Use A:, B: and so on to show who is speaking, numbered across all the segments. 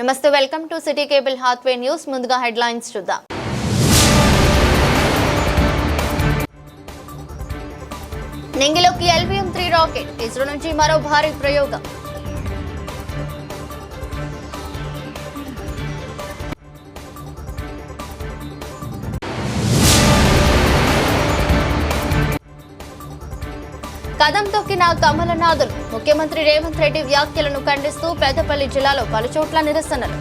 A: నమస్తే welcome to city cable Hathway news ముందుగా headlines చూద్దాం నింగిలోకి ఎల్విఎం త్రీ రాకెట్ ఇస్రో నుంచి మరో భారీ ప్రయోగం కదం తొక్కిన కమలనాథులు ముఖ్యమంత్రి రేవంత్ రెడ్డి వ్యాఖ్యలను ఖండిస్తూ పెద్దపల్లి జిల్లాలో పలుచోట్ల నిరసనలు.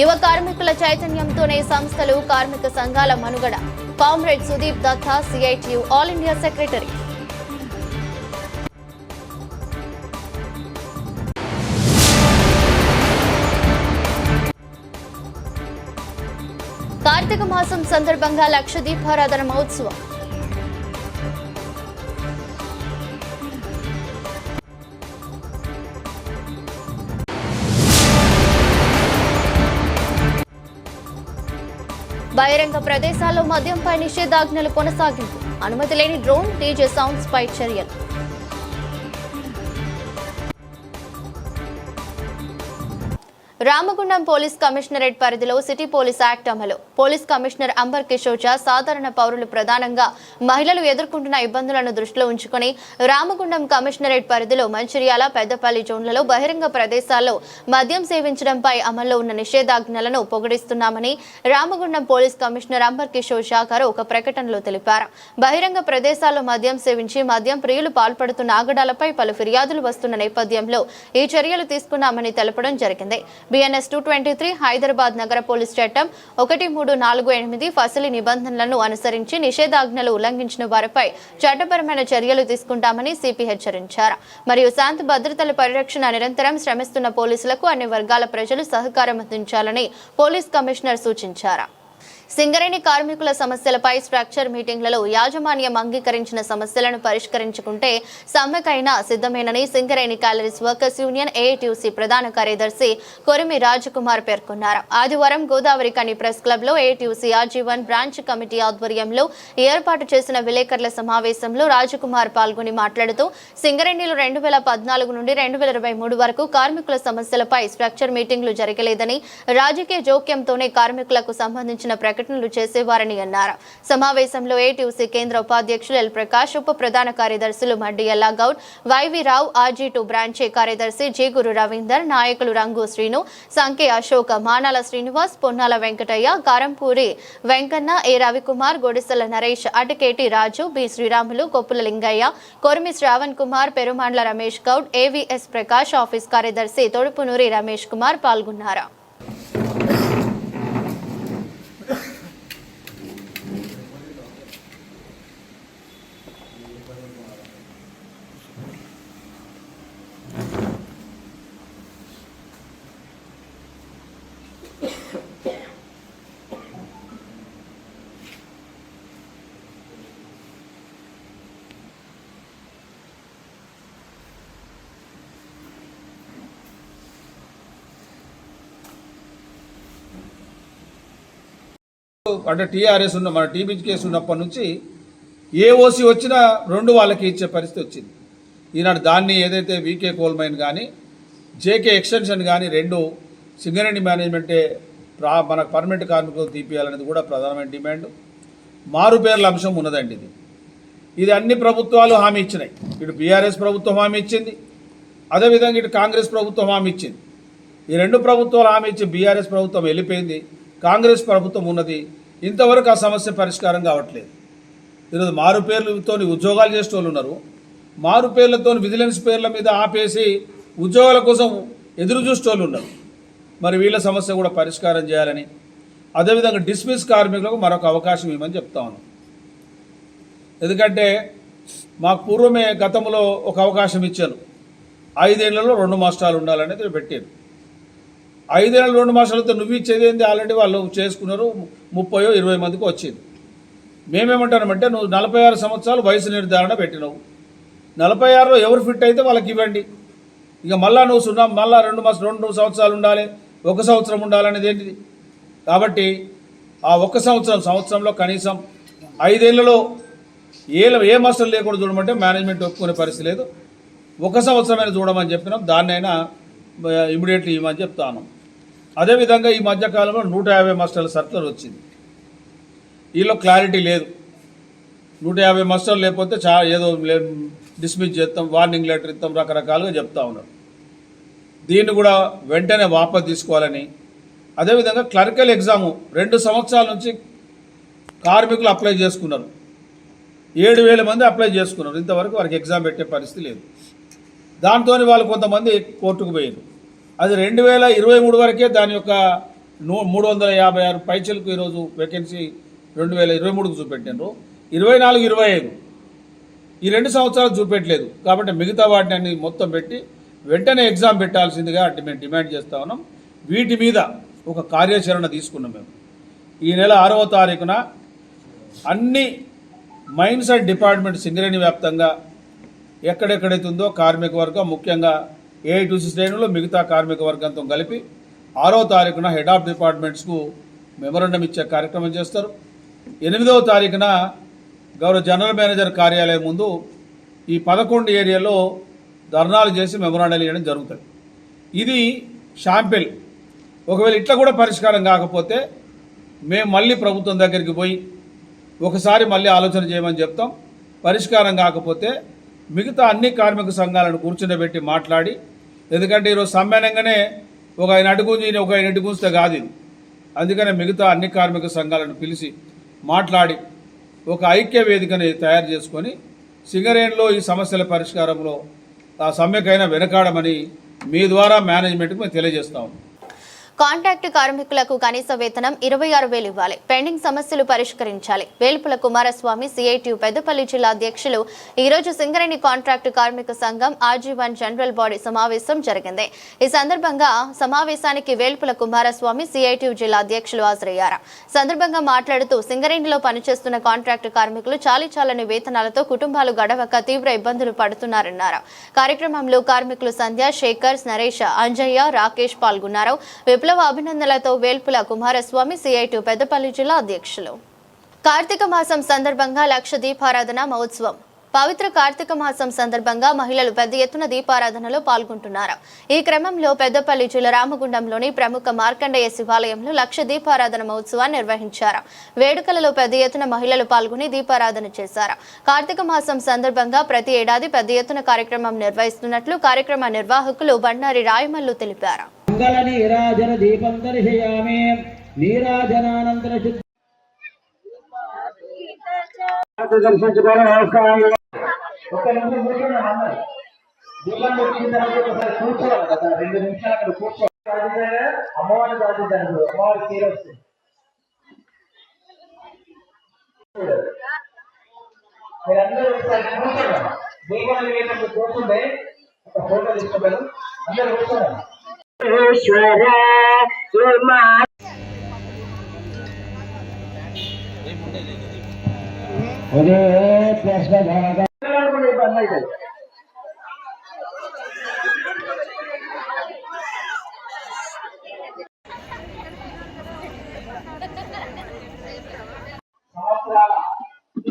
A: యువ కార్మికుల చైతన్యంతోనే సంస్థలు కార్మిక సంఘాల మనుగడ. Comrade Sudeep Datta CITU all India secretary Karthika మాసం సందర్భంగా లక్ష దీపారాధన మహోత్సవం. బహిరంగ ప్రదేశాల్లో మద్యంపై నిషేధాజ్ఞలు కొనసాగింపు అనుమతి లేని డ్రోన్ డీజే సౌండ్స్ పై చర్యలు రామగుండం పోలీస్ కమిషనరేట్ పరిధిలో సిటీ పోలీస్ యాక్ట్ అమలు. పోలీస్ కమిషనర్ అంబర్ కిషోర్ సాధారణ పౌరులు ప్రధానంగా మహిళలు ఎదుర్కొంటున్న ఇబ్బందులను దృష్టిలో ఉంచుకొని రామగుండం కమిషనరేట్ పరిధిలో మంచిర్యాల పెద్దపల్లి జోన్లలో బహిరంగ ప్రదేశాల్లో మద్యం సేవించడంపై అమల్లో ఉన్న నిషేధాజ్ఞలను పొగిడిస్తున్నామని రామగుండం పోలీస్ కమిషనర్ అంబర్ కిషోర్ గారు ఒక ప్రకటనలో తెలిపారు. బహిరంగ ప్రదేశాల్లో మద్యం సేవించి మద్యం ప్రియులు పాల్పడుతున్న ఆగడాలపై పలు ఫిర్యాదులు వస్తున్న నేపథ్యంలో ఈ చర్యలు తీసుకున్నామని తెలపడం జరిగింది. BNS two twenty three Hyderabad నగర పోలీస్ చట్టం ఒకటి మూడు నాలుగు ఎనిమిది ఫసలి నిబంధనలను అనుసరించి నిషేధాజ్ఞలు ఉల్లంఘించిన వారిపై చట్టపరమైన చర్యలు తీసుకుంటామని సిపి హెచ్చరించారు. మరియు శాంతి భద్రతల పరిరక్షణ నిరంతరం శ్రమిస్తున్న పోలీసులకు అన్ని వర్గాల ప్రజలు సహకారం అందించాలని పోలీస్ కమిషనర్ సూచించారు. సింగరేణి కార్మికుల సమస్యలపై స్ట్రక్చర్ మీటింగ్లలో యాజమాన్యం అంగీకరించిన సమస్యలను పరిష్కరించుకుంటే సమ్మెకైనా సిద్ధమేనని Singareni collieries workers union AITUC ప్రధాన కార్యదర్శి కొరిమి రాజకుమార్ పేర్కొన్నారు. ఆదివారం గోదావరి కని ప్రెస్ క్లబ్లో ఏఐటీయూసీ ఆజీవన్ బ్రాంచ్ కమిటీ ఆధ్వర్యంలో ఏర్పాటు చేసిన విలేకరుల సమావేశంలో రాజకుమార్ పాల్గొని మాట్లాడుతూ సింగరేణిలో రెండు వేల పద్నాలుగు నుండి రెండు వేల ఇరవై మూడు వరకు కార్మికుల సమస్యలపై స్ట్రక్చర్ మీటింగ్లు జరగలేదని రాజకీయ జోక్యంతోనే కార్మికులకు సంబంధించిన ప్రకటనలు చేసేవారని అన్నారు. సమావేశంలో ఏటీయూసీ కేంద్ర ఉపాధ్యక్షులు ఎల్ ప్రకాష్ ఉప ప్రధాన కార్యదర్శులు Maddi Ella Goud YV Rao RG two branch కార్యదర్శి జీగురు రవీందర్ నాయకులు Rangu Srinu Sanke Ashoka Manala Srinivas Ponnala Venkataiah Karampuri Venkanna A Ravikumar Godisela Naresh Ataketi Raju B Sriramulu Koppula Lingaiah Korimi Shravan Kumar Perumandla Ramesh Goud AVS Prakash office కార్యదర్శి తొడుపునూరి రమేష్ కుమార్ పాల్గొన్నారు.
B: అంటే TRS ఉన్న మన TB case ఉన్నప్పటి నుంచి ఏ OC వచ్చినా రెండు వాళ్ళకి ఇచ్చే పరిస్థితి వచ్చింది. ఈనాడు దాన్ని ఏదైతే వీకే కోల్మైన్ కానీ జేకే ఎక్స్టెన్షన్ కానీ రెండు సింగరేణి మేనేజ్మెంటే ప్రా మన పర్మనెంట్ కార్మికులు తీపియాలనేది కూడా ప్రధానమైన డిమాండ్. మారుపేర్ల అంశం ఉన్నదండి ఇది. ఇది అన్ని ప్రభుత్వాలు హామీ ఇచ్చినాయి. ఇటు బీఆర్ఎస్ ప్రభుత్వం హామీ ఇచ్చింది. అదేవిధంగా ఇటు కాంగ్రెస్ ప్రభుత్వం హామీ ఇచ్చింది. ఈ రెండు ప్రభుత్వాలు హామీ ఇచ్చి బీఆర్ఎస్ ప్రభుత్వం వెళ్ళిపోయింది. కాంగ్రెస్ ప్రభుత్వం ఉన్నది. ఇంతవరకు ఆ సమస్య పరిష్కారం కావట్లేదు. ఈరోజు మారు పేర్లతో ఉద్యోగాలు చేసే వాళ్ళు ఉన్నారు. మారు పేర్లతో విజిలెన్స్ పేర్ల మీద ఆపేసి ఉద్యోగాల కోసం ఎదురు చూసే వాళ్ళు ఉన్నారు. మరి వీళ్ళ సమస్య కూడా పరిష్కారం చేయాలని. అదేవిధంగా డిస్మిస్ కార్మికులకు మరొక అవకాశం ఇవ్వమని చెప్తా ఉన్నాం. ఎందుకంటే మాకు పూర్వమే గతంలో ఒక అవకాశం ఇచ్చాను ఐదేళ్ళలో రెండు మాస్టాలు ఉండాలనేది పెట్టారు. ఐదేళ్ళ రెండు మాసాలతో నువ్వు ఇచ్చేది ఏంది ఆల్రెడీ వాళ్ళు చేసుకున్నారు. ముప్పయో ఇరవై మందికి వచ్చింది. మేమేమంటామంటే నువ్వు నలభై ఆరు సంవత్సరాలు వయసు నిర్ధారణ పెట్టినావు. నలభై ఆరులో ఎవరు ఫిట్ అయితే వాళ్ళకి ఇవ్వండి. ఇక మళ్ళా నువ్వు సున్నా మళ్ళా రెండు మాసం రెండు సంవత్సరాలు ఉండాలి. ఒక సంవత్సరం ఉండాలనేది ఏంటిది? కాబట్టి ఆ ఒక్క సంవత్సరం సంవత్సరంలో కనీసం ఐదేళ్ళలో ఏ ఏ మాస్టర్ లేకుండా చూడమంటే మేనేజ్మెంట్ ఒప్పుకునే పరిస్థితి లేదు. ఒక సంవత్సరమైనా చూడమని చెప్పినాం. దాన్నైనా ఇమీడియట్లీ ఇవ్వమని చెప్తాను అదేవిధంగా ఈ మధ్యకాలంలో నూట యాభై మాస్టర్ల సర్కులర్ వచ్చింది. వీళ్ళు క్లారిటీ లేదు. నూట యాభై మాస్టర్లు లేకపోతే చా ఏదో డిస్మిస్ చేస్తాం వార్నింగ్ లెటర్ ఇస్తాం రకరకాలుగా చెప్తా ఉన్నారు. దీన్ని కూడా వెంటనే వాపస్ తీసుకోవాలని. అదేవిధంగా క్లరికల్ ఎగ్జాము రెండు సంవత్సరాల నుంచి కార్మికులు అప్లై చేసుకున్నారు. ఏడు వేల మంది అప్లై చేసుకున్నారు. ఇంతవరకు వారికి ఎగ్జామ్ పెట్టే పరిస్థితి లేదు. దాంతో వాళ్ళు కొంతమంది కోర్టుకు పోయారు అది రెండు వేల ఇరవై మూడు వరకే దాని యొక్క నూ మూడు వందల యాభై ఆరు పైచలకు ఈరోజు వేకెన్సీ రెండు వేల ఇరవై మూడుకు చూపెట్టినారు ఇరవై నాలుగు ఇరవై ఐదు. ఈ రెండు సంవత్సరాలు చూపెట్టలేదు. కాబట్టి మిగతా వాటిని అన్ని మొత్తం పెట్టి వెంటనే ఎగ్జామ్ పెట్టాల్సిందిగా అంటే మేము డిమాండ్ చేస్తా ఉన్నాం. వీటి మీద ఒక కార్యాచరణ తీసుకున్నాం మేము. ఈ నెల ఆరవ తారీఖున అన్ని మైన్స్ అండ్ డిపార్ట్మెంట్ సింగరేణి వ్యాప్తంగా ఎక్కడెక్కడైతుందో కార్మిక వర్గం ముఖ్యంగా ఏఐటీసీ శ్రేణులు మిగతా కార్మిక వర్గంతో కలిపి ఆరో తారీఖున హెడ్ ఆఫ్ డిపార్ట్మెంట్స్కు మెమోరండం ఇచ్చే కార్యక్రమం చేస్తారు. ఎనిమిదవ తారీఖున గౌరవ జనరల్ మేనేజర్ కార్యాలయం ముందు ఈ పదకొండు ఏరియాలో ధర్నాలు చేసి మెమోరాండాలు ఇవ్వడం జరుగుతుంది. ఇది షాంపిల్. ఒకవేళ ఇట్లా కూడా పరిష్కారం కాకపోతే మేము మళ్ళీ ప్రభుత్వం దగ్గరికి పోయి ఒకసారి మళ్ళీ ఆలోచన చేయమని చెప్తాం. పరిష్కారం కాకపోతే మిగతా అన్ని కార్మిక సంఘాలను కూర్చుండబెట్టి మాట్లాడి ఎందుకంటే ఈరోజు సమ్మేళనంగానే ఒక ఆయన అడుగుంజి ఒక ఆయన అడుగుంచితే కాదు ఇది. అందుకనే మిగతా అన్ని కార్మిక సంఘాలను పిలిచి మాట్లాడి ఒక ఐక్య వేదికని తయారు చేసుకొని సింగరేణిలో ఈ సమస్యల పరిష్కారంలో ఆ సమ్మెకైనా వెనకాడమని మీ ద్వారా మేనేజ్మెంట్కి మేము తెలియజేస్తాము
A: కాంట్రాక్ట్ కార్మికులకు కనీస వేతనం ఇరవై ఆరు వేలు ఇవ్వాలి. పెండింగ్ సమస్యలు పరిష్కరించాలి. వేల్పుల కుమారస్వామి సిఐటియు పెద్దపల్లి జిల్లా అధ్యక్షులు ఈ రోజు సింగరేణి కాంట్రాక్టు కార్మిక సంఘం ఆర్జీవన్ జనరల్ బాడీ సమావేశం జరిగింది. ఈ సందర్భంగా సమావేశానికి వేల్పుల కుమారస్వామి సిఐటియు జిల్లా అధ్యక్షులు హాజరయ్యారు. సందర్భంగా మాట్లాడుతూ సింగరేణిలో పనిచేస్తున్న కాంట్రాక్టు కార్మికులు చాలీ చాలని వేతనాలతో కుటుంబాలు గడవక తీవ్ర ఇబ్బందులు పడుతున్నారన్నారు. కార్యక్రమంలో కార్మికులు సంధ్య శేఖర్ నరేష్ అంజయ్య రాకేష్ పాల్గొన్నారు. విప్లవ అభినందనలతో వేల్పుల కుమారస్వామి సిఐటి పెద్దపల్లి జిల్లా అధ్యక్షులు. కార్తీక మాసం సందర్భంగా లక్ష దీపారాధన మహోత్సవం. పవిత్ర కార్తీక మాసం సందర్భంగా మహిళలు పెద్ద ఎత్తున దీపారాధనలో పాల్గొంటున్నారు. ఈ క్రమంలో పెద్దపల్లి జిల్లా రామగుండంలోని ప్రముఖ మార్కండేయ శివాలయంలో లక్ష దీపారాధన మహోత్సవాన్ని నిర్వహించారు. వేడుకలలో పెద్ద ఎత్తున మహిళలు పాల్గొని దీపారాధన చేశారు. కార్తీక మాసం సందర్భంగా ప్రతి ఏడాది పెద్ద ఎత్తున కార్యక్రమం నిర్వహిస్తున్నట్లు కార్యక్రమ నిర్వాహకులు బండారి రాయమల్లు తెలిపారు.
C: నీరాజనానంతర దర్శించుకోవడం అవసరం ఒక్క నిమిషం కూర్చోండి అందరూ. దీపం పెట్టిన తర్వాత ఒకసారి కూర్చోవాలి కదా రెండు నిమిషాలు అక్కడ కూర్చోవాలి. అమ్మవారిని ప్రార్థించారు అమ్మవారి తీర వస్తుంది. మీరందరూ ఒకసారి కూర్చోండి దీపాలు వేసినప్పుడు కూర్చుంటే ఒక ఫోటో తీసుకోగలరు అందరూ కూర్చోండి ఒరే ప్రశ్న ఇబ్బంది అవుతుంది సంవత్సరాల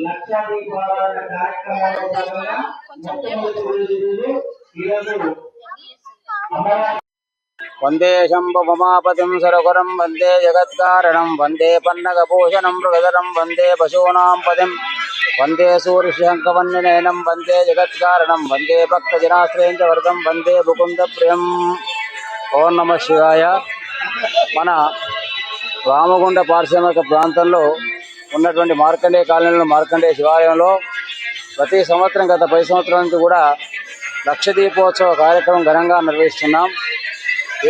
C: లక్ష దీపారాధన కార్యక్రమంలో భాగంగా మొట్టమొదటి రోజు ఈరోజు అమ్మవారి
D: వందే శంభుమమాపతిం సరగురం వందే జగత్కారణం వందే పన్నగభూషణం మృగధరం వందే పశూనాం పదిం వందే సూర్యశంకవన్యనయనం వందే జగత్కారణం వందే భక్తజనాశ్రయం చ వరదం వందే ముకుంద ప్రియం ఓం నమ శివాయ మన రామగుండ పారిశ్రామిక ప్రాంతంలో ఉన్నటువంటి మార్కండేయ కాలనీలో మార్కండేయ శివాలయంలో ప్రతి సంవత్సరం గత పది సంవత్సరాల నుంచి కూడా లక్ష దీపోత్సవ కార్యక్రమం ఘనంగా నిర్వహిస్తున్నాం.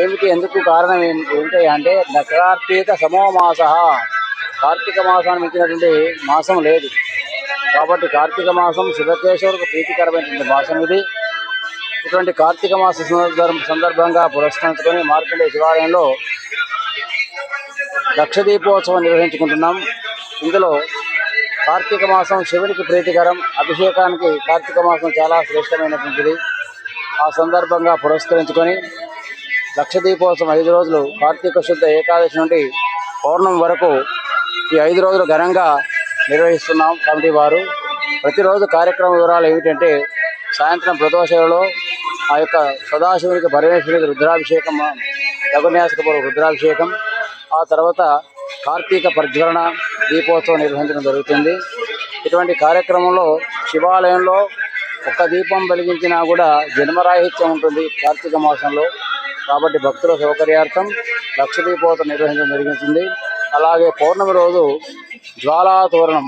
D: ఏమిటి ఎందుకు కారణం ఏమిటి అంటే కార్తీక సమోమాస కార్తీక మాసాన్ని మించినటువంటి మాసం లేదు. కాబట్టి కార్తీక మాసం శివకేశ్వరకు ప్రీతికరమైనటువంటి మాసం ఇది. ఇటువంటి కార్తీక మాస సందర్భంగా పురస్కరించుకొని మార్కండే శివాలయంలో లక్ష దీపోత్సవం నిర్వహించుకుంటున్నాం. ఇందులో కార్తీక మాసం శివునికి ప్రీతికరం అభిషేకానికి కార్తీక మాసం చాలా శ్రేష్టమైనటువంటిది. ఆ సందర్భంగా పురస్కరించుకొని లక్ష దీపోత్సవం ఐదు రోజులు కార్తీక శుద్ధ ఏకాదశి నుండి పౌర్ణమి వరకు ఈ ఐదు రోజులు ఘనంగా నిర్వహిస్తున్నాం కమిటీ వారు. ప్రతిరోజు కార్యక్రమ వివరాలు ఏమిటంటే సాయంత్రం ప్రదోషలో ఆ యొక్క సదాశివునికి పరమేశ్వరునికి రుద్రాభిషేకం లఘున్యాసకపూర్వ రుద్రాభిషేకం ఆ తర్వాత కార్తీక ప్రజ్వలన దీపోత్సవం నిర్వహించడం జరుగుతుంది. ఇటువంటి కార్యక్రమంలో శివాలయంలో ఒక్క దీపం వెలిగించినా కూడా జన్మరాహిత్యం ఉంటుంది కార్తీక మాసంలో. కాబట్టి భక్తుల సౌకర్యార్థం లక్ష దీపోత్సవం నిర్వహించడం జరుగుతుంది అలాగే పౌర్ణమి రోజు జ్వాలాతోరణం.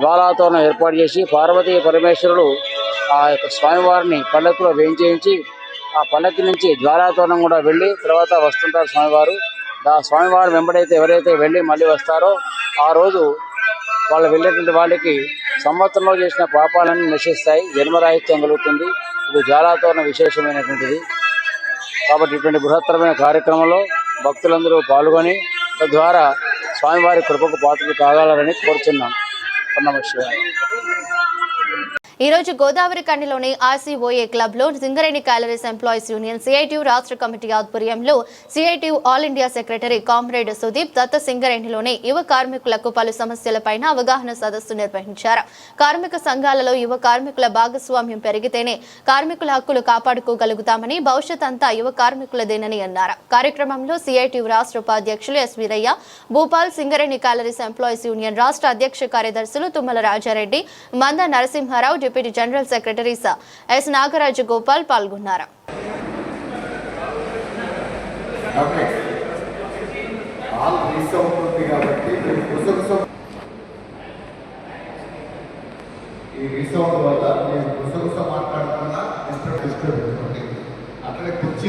D: జ్వాలాతోరణం ఏర్పాటు చేసి పార్వతీ పరమేశ్వరుడు ఆ యొక్క స్వామివారిని పల్లకిలో వేయించేయించి ఆ పల్లకి నుంచి జ్వాలాతోరణం కూడా వెళ్ళి తర్వాత వస్తుంటారు స్వామివారు. ఆ స్వామివారు వెంబడైతే ఎవరైతే వెళ్ళి మళ్ళీ వస్తారో ఆ రోజు వాళ్ళు వెళ్ళేటువంటి వాళ్ళకి సంవత్సరంలో చేసిన పాపాలన్నీ నశిస్తాయి జన్మరాహిత్యం కలుగుతుంది. ఇది జ్వాలాతోరణ విశేషమైనటువంటిది. కాబట్టి ఇటువంటి బృహత్తరమైన కార్యక్రమంలో భక్తులందరూ పాల్గొని తద్వారా స్వామివారి కృపకు పాత్రలు కాగలరని కోరుతున్నాను నమ శివాయ
A: ఈ రోజు గోదావరి కండిలోని ఆర్సీఓఏ క్లబ్లో Singareni collieries employees union CITU రాష్ట్ర కమిటీ ఆధ్వర్యంలో CITU all India secretary comrade Sudeep Datta సింగరేణిలోని యువ కార్మికులకు పలు సమస్యలపైన అవగాహన సదస్సు నిర్వహించారు. కార్మిక సంఘాలలో యువ కార్మికుల భాగస్వామ్యం పెరిగితేనే కార్మికుల హక్కులు కాపాడుకోగలుగుతామని భవిష్యత్ అంతా యువ కార్మికులదేనని అన్నారు. కార్యక్రమంలో సిఐటియు రాష్ట్ర ఉపాధ్యక్షులు S Veeraiah Bhupal Singareni collieries employees union రాష్ట్ర అధ్యక్ష కార్యదర్శులు Tummala Rajareddy Manda Narasimharao deputy general secretaries S Nagaraju Gopal పాల్గొన్నారు.
E: ఈ రీసౌండ్ వల్ల నేను గుసగుస మాట్లాడుతున్నా అట్లనే కుర్చీ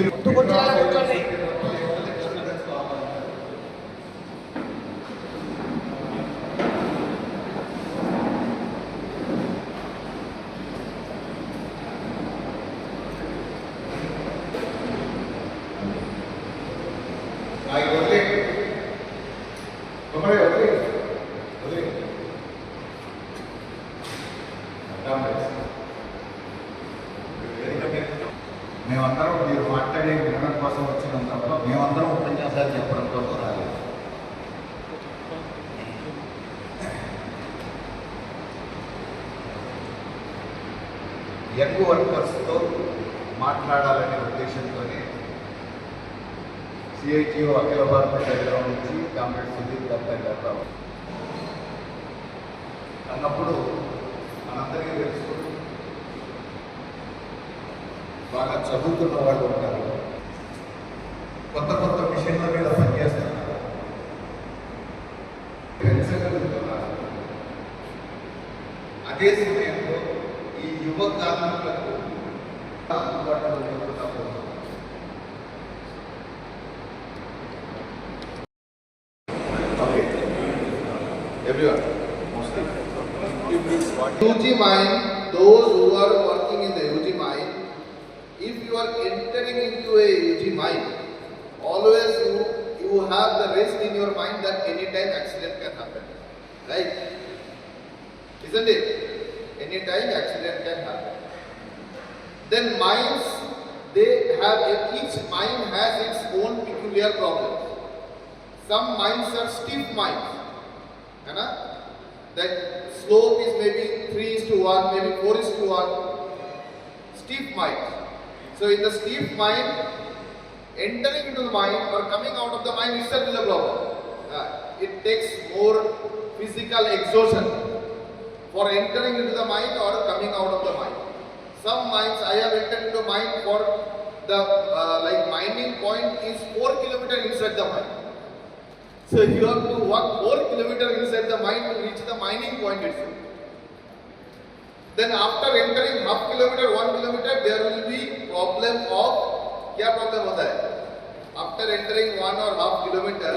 E: I వదిలే కుమారి వదిలే వదిలే మేమందరం మీరు మాట్లాడే వినడం కోసం వచ్చినాం తప్ప మేమందరం ఉపన్యాసాలు చెప్పడం కోసం రాలేదు యంగ్ వర్కర్స్తో మాట్లాడాలనే ఉద్దేశంతోనే సిఐటిఓ అఖిల భారత శరీరం నుంచి కామ్రేడ్ సుధీర్ దత్తా గారు అన్నప్పుడు మనందరికీ తెలుసు బాగా చదువుతున్న వాళ్ళు ఉంటారు. కొత్త కొత్త మిషన్ల మీద పనిచేస్తున్నారు. పెంచగలుగుతున్నారు అదే Everyone, mostly. UG mine, those who are working in the UG mine, if you are entering into a UG mine, always you, you have the risk in your mind that any time accident can happen. Right? Isn't it? Any time accident can happen. Then mines, they have, each mine has its own peculiar problems. Some mines are stiff mines. That slope is maybe 3 is to 1, maybe 4 is to 1. Steep mines. So in the steep mine, entering into the mine or coming out of the mine itself is a problem. It takes more physical exhaustion for entering into the mine or coming out of the mine. Some mines, I have entered into mine for the uh, like mining point is 4 kilometer inside the mine. So you have to walk 4 kilometer inside the mine to reach the mining point itself. Then after entering half kilometer, 1 kilometer, there will be problem of, क्या problem होता है? After entering 1 or half kilometer,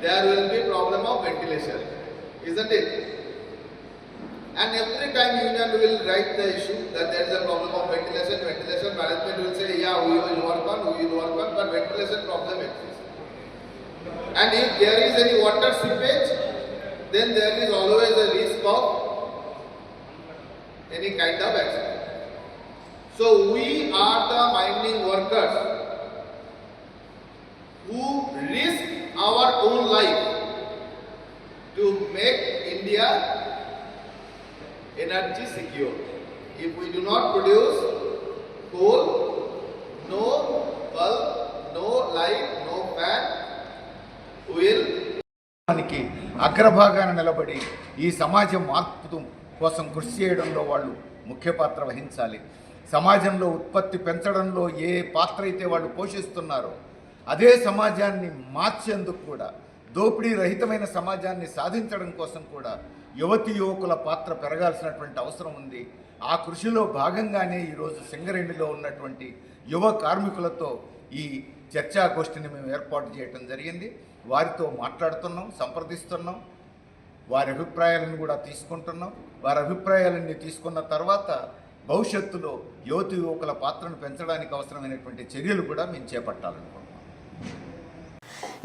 E: there will be problem of ventilation. Isn't it? And every time union will write the issue that there is a problem of ventilation, ventilation management will say, yeah, we will work on, we will work on, but ventilation problem exists. And if there is any water seepage, then there is always a risk of any kind of accident. So we are the mining workers who risk our own life to make India energy secure. If we do not produce coal, no bulb, no light, no fan will
F: దానికి అగ్రభాగాన నిలబడి ఈ సమాజం మార్పు కోసం కృషి చేయడంలో వాళ్ళు ముఖ్య పాత్ర వహించాలి. సమాజంలో ఉత్పత్తి పెంచడంలో ఏ పాత్ర అయితే వాళ్ళు పోషిస్తున్నారో అదే సమాజాన్ని మార్చేందుకు కూడా దోపిడీ రహితమైన సమాజాన్ని సాధించడం కోసం కూడా యువతి యువకుల పాత్ర పెరగాల్సినటువంటి అవసరం ఉంది. ఆ కృషిలో భాగంగానే ఈరోజు సింగరేణిలో ఉన్నటువంటి యువ కార్మికులతో ఈ చర్చాగోష్ఠిని మేము ఏర్పాటు చేయడం జరిగింది. వారితో మాట్లాడుతున్నాం సంప్రదిస్తున్నాం. వారి అభిప్రాయాలను కూడా తీసుకుంటున్నాం. వారి అభిప్రాయాలన్నీ తీసుకున్న తర్వాత భవిష్యత్తులో యువతి యువకుల పాత్రను పెంచడానికి అవసరమైనటువంటి చర్యలు కూడా మేము చేపట్టాలనుకుంటున్నాం.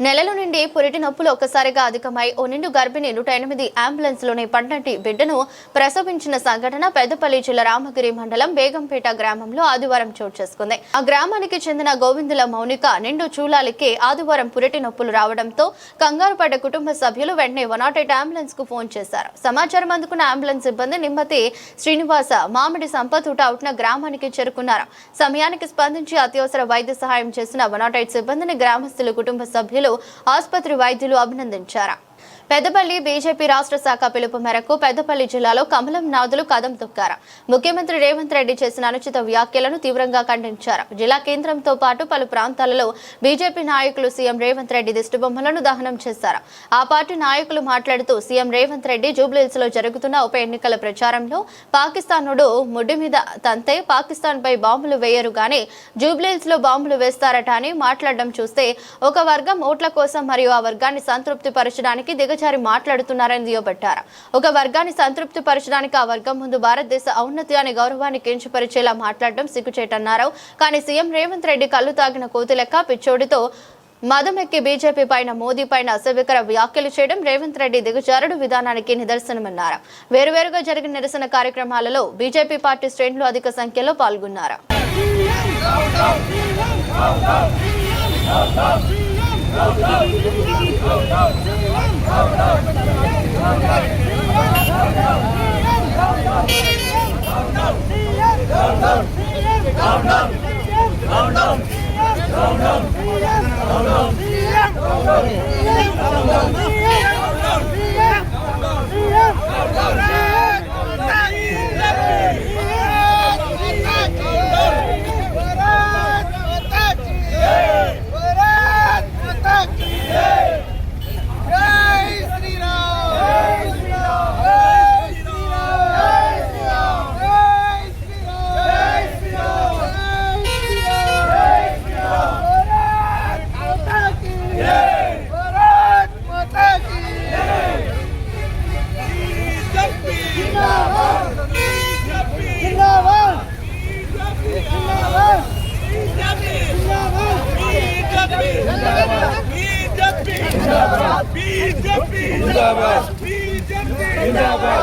A: నెలల నుండి పురిటి నొప్పులు ఒక్కసారిగా అధికమై ఓ నిండు గర్భిణి నూట ఎనిమిది అంబులెన్స్లోని పండంటి బిడ్డను ప్రసవించిన సంఘటన పెద్దపల్లి జిల్లా రామగిరి మండలం బేగంపేట గ్రామంలో ఆదివారం చోటు చేసుకుంది. ఆ గ్రామానికి చెందిన గోవిందుల మౌనిక నిండు చూలాలకి ఆదివారం పురిటి నొప్పులు రావడంతో కంగారు పడ్డ కుటుంబ సభ్యులు వెంటనే వన్ నాట్ ఎయిట్ అంబులెన్స్కు ఫోన్ చేశారు. సమాచారం అందుకున్న అంబులెన్స్ సిబ్బంది నిమ్మతి శ్రీనివాస మామిడి సంపత్ అవుట్న గ్రామానికి చేరుకున్నారు. సమయానికి స్పందించి అత్యవసర వైద్య సహాయం చేసిన వన్ నాట్ ఎయిట్ సిబ్బందిని గ్రామస్తులు కుటుంబ సభ్యులు ఆసుపత్రి వైద్యులు అభినందించారు. పెద్దపల్లి బీజేపీ రాష్ట్ర శాఖ పిలుపు మేరకు పెద్దపల్లి జిల్లాలో కమలం నాదులు కదం తొక్కారు. ముఖ్యమంత్రి రేవంత్ రెడ్డి చేసిన అనుచిత వ్యాఖ్యలను తీవ్రంగా ఖండించారు. జిల్లా కేంద్రంతో పాటు పలు ప్రాంతాలలో బీజేపీ నాయకులు సీఎం రేవంత్ రెడ్డి దిష్టిబొమ్మలను దహనం చేశారు. ఆ పార్టీ నాయకులు మాట్లాడుతూ సీఎం రేవంత్ రెడ్డి జూబ్లీహిల్స్లో జరుగుతున్న ఉప ఎన్నికల ప్రచారంలో పాకిస్తానుడు ముడ్డి మీద తంతే పాకిస్తాన్ పై బాంబులు వేయరు గాని జూబ్లీహిల్స్లో బాంబులు వేస్తారట అని మాట్లాడడం చూస్తే ఒక వర్గం ఓట్ల కోసం మరియు ఆ వర్గాన్ని సంతృప్తి పరచడానికి దిగజారి మాట్లాడుతున్నారని దుయ్యబట్టారు ఒక వర్గాన్ని సంతృప్తి పరచడానికి ఆ వర్గం ముందు భారతదేశ ఔన్నతి అనే గౌరవాన్ని కించపరిచేలా మాట్లాడడం సిగ్గుచేటన్నారు కానీ సీఎం రేవంత్ రెడ్డి కళ్ళు తాగిన కోతి లెక్క పిచ్చోడితో మదమెక్కి బీజేపీ పైన మోదీ పైన అసభ్యకర వ్యాఖ్యలు చేయడం రేవంత్ రెడ్డి దిగజారుడు విధానానికి నిదర్శనమన్నారు వేరువేరుగా జరిగిన నిరసన కార్యక్రమాలలో బీజేపీ పార్టీ శ్రేణులు అధిక సంఖ్యలో పాల్గొన్నారు Go, go, go.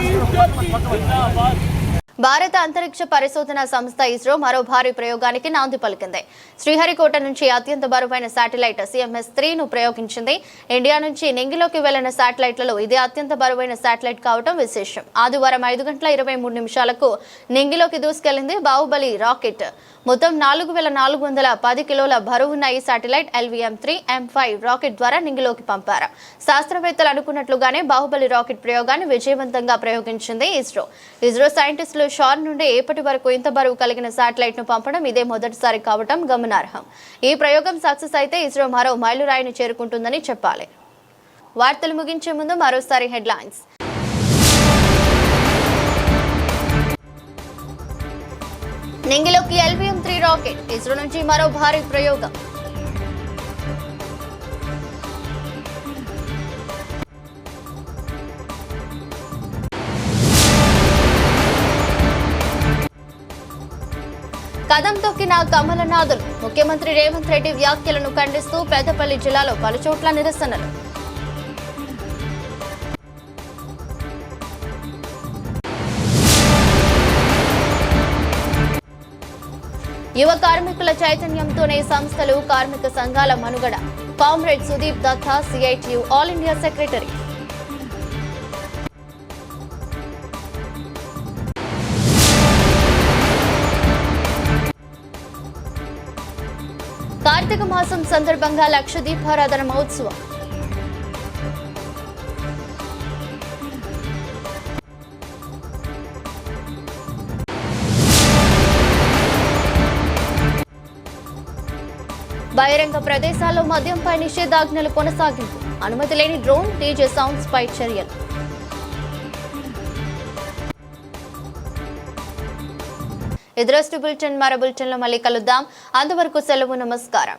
A: بس భారత అంతరిక్ష పరిశోధన సంస్థ ఇస్రో మరో భారీ ప్రయోగానికి నాంది పలికింది. శ్రీహరికోట నుంచి అత్యంత బరువైన శాటిలైట్ సిఎంఎస్ త్రీను ప్రయోగించింది. ఇండియా నుంచి నెంగిలోకి వెళ్ళిన శాటిలైట్లలో ఇది అత్యంత బరువైన శాటిలైట్ కావడం విశేషం. ఆదివారం ఐదు గంటల ఇరవై మూడు నిమిషాలకు నెంగిలోకి దూసుకెళ్ళింది బాహుబలి రాకెట్. మొత్తం నాలుగు వేల నాలుగు వందల పది కిలోల బరువున్న ఈ satellite LVM three M five rocket ద్వారా నింగిలోకి పంపారు. శాస్త్రవేత్తలు అనుకున్నట్లుగానే బాహుబలి రాకెట్ ప్రయోగాన్ని విజయవంతంగా ప్రయోగించింది ఇస్రో. ఇస్రో సైంటిస్టులు షార్ నుండి ఏపటి వరకు ఇంత బరువు కలిగిన శాటిలైట్ను పంపడం ఇదే మొదటిసారి కావటం గమనార్హం. ఈ ప్రయోగం సక్సెస్ అయితే ఇస్రో మరో మైలురాయిని చేరుకుంటుందని చెప్పాలి. వార్తలు ముగించే ముందు మరోసారి హెడ్లైన్స్. నింగిలోకి ఎల్బిఎం త్రీ రాకెట్ ఇస్రో నుంచి మరో భారీ ప్రయోగం. కదం తొక్కిన కమలనాథులు ముఖ్యమంత్రి రేవంత్ రెడ్డి వ్యాఖ్యలను ఖండిస్తూ పెద్దపల్లి జిల్లాలో పలుచోట్ల నిరసనలు. యువ కార్మికుల చైతన్యంతోనే సంస్థలు కార్మిక సంఘాల మనుగడ. Comrade Sudeep Datta CITU all India secretary మాసం సందర్భంగా లక్ష దీపారాధన మహోత్సవం. బహిరంగ ప్రదేశాల్లో మద్యంపై నిషేధాజ్ఞలు కొనసాగింపు అనుమతి లేని డ్రోన్ డీజే సౌండ్స్ పై చర్యలు. ఎదురస్టు బులెటిన్ మరో బులెటిన్లో మళ్ళీ కలుద్దాం. అంతవరకు సెలవు నమస్కారం.